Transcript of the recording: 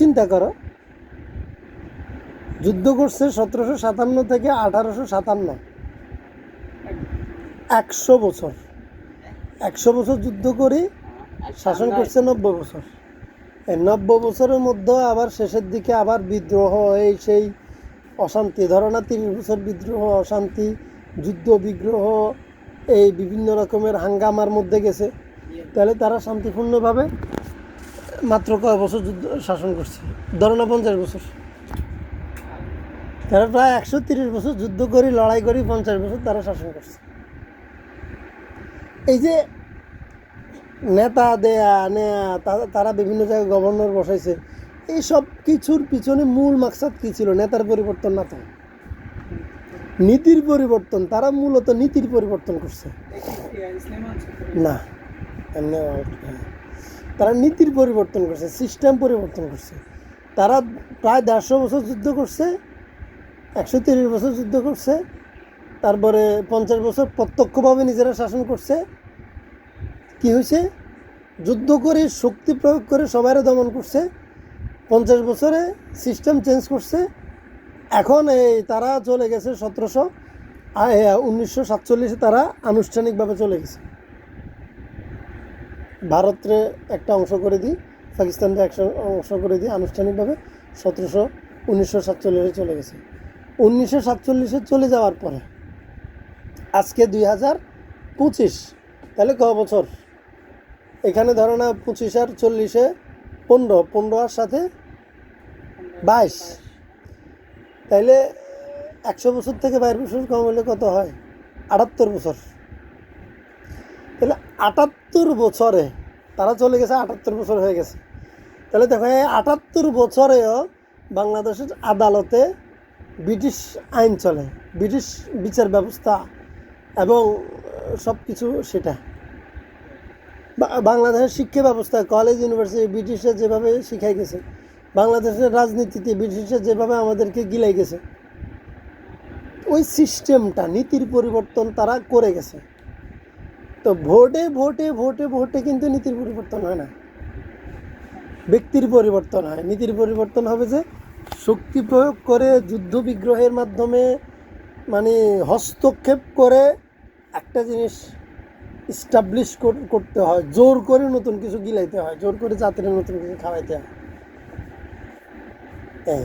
চিন্তা করো। যুদ্ধ করছে সতেরোশো সাতান্ন থেকে আঠারোশো সাতান্ন। একশো বছর। একশো বছর যুদ্ধ করে, শাসন করছে নব্বই বছর। এই নব্বই বছরের মধ্যে আবার শেষের দিকে আবার বিদ্রোহ, এই সেই অশান্তি ধরো না তিরিশ বছর বিদ্রোহ, অশান্তি, যুদ্ধ, বিগ্রহ, এই বিভিন্ন রকমের হাঙ্গামার মধ্যে গেছে। তাহলে তারা শান্তিপূর্ণভাবে মাত্র কয় বছর যুদ্ধ শাসন করছে? ধরো না পঞ্চাশ বছর। তারা প্রায় একশো তিরিশ বছর যুদ্ধ করি, লড়াই করি, পঞ্চাশ বছর তারা শাসন করছে। এই যে নেতা দেয়া, নেয়া তারা বিভিন্ন জায়গায় গভর্নর বসাইছে এই সব কিছুর পিছনে মূল মাকসাদ কি ছিল? নেতার পরিবর্তন না তো? নীতির পরিবর্তন, তারা মূলত নীতির পরিবর্তন করছে। না, এমনি। তারা নীতির পরিবর্তন করছে সিস্টেম পরিবর্তন করছে। তারা প্রায় দেড়শো বছর যুদ্ধ করছে, একশো তিরিশ বছর যুদ্ধ করছে, তারপরে পঞ্চাশ বছর প্রত্যক্ষভাবে নিজেরা শাসন করছে। কি হয়েছে? যুদ্ধ করে শক্তি প্রয়োগ করে সবাইরে দমন করছে, পঞ্চাশ বছরে সিস্টেম চেঞ্জ করছে। এখন এই তারা চলে গেছে সতেরোশো উনিশশো সাতচল্লিশে তারা আনুষ্ঠানিকভাবে চলে গেছে। ভারতের একটা অংশ করে দিই পাকিস্তানকে একশো অংশ করে দিই, আনুষ্ঠানিকভাবে সতেরোশো, উনিশশো সাতচল্লিশে চলে গেছে। উনিশশো সাতচল্লিশে চলে যাওয়ার পরে, আজকে দুই হাজার পঁচিশ, তাহলে ক বছর? এখানে ধরো না পঁচিশ আর চল্লিশে পনেরো পনেরো আর সাথে বাইশ। তাইলে একশো বছর থেকে বাইশ বছর কম হলে কত হয়? আটাত্তর বছর। আটাত্তর বছরে, তারা চলে গেছে, আটাত্তর বছর হয়ে গেছে। তাহলে দেখো, এই আটাত্তর বছরেও বাংলাদেশের আদালতে ব্রিটিশ আইন চলে, ব্রিটিশ বিচার ব্যবস্থা এবং সব কিছু সেটা বাংলাদেশের শিক্ষা ব্যবস্থা কলেজ ইউনিভার্সিটি ব্রিটিশরা যেভাবে শিখাই গেছে, বাংলাদেশের রাজনীতিতে ব্রিটিশরা যেভাবে আমাদেরকে গিলাই গেছে, ওই সিস্টেমটা নীতির পরিবর্তন তারা করে গেছে। তো ভোটে ভোটে ভোটে ভোটে কিন্তু নীতির পরিবর্তন হয় না। ব্যক্তির পরিবর্তন হয়। নীতির পরিবর্তন হবে যে শক্তি প্রয়োগ করে যুদ্ধ বিগ্রহের মাধ্যমে মানে হস্তক্ষেপ করে একটা জিনিস স্টাবলিশ করতে হয়। জোর করে নতুন কিছু গিলাইতে হয়। জোর করে জাতির নতুন কিছু খাওয়াইতে হয়। এই।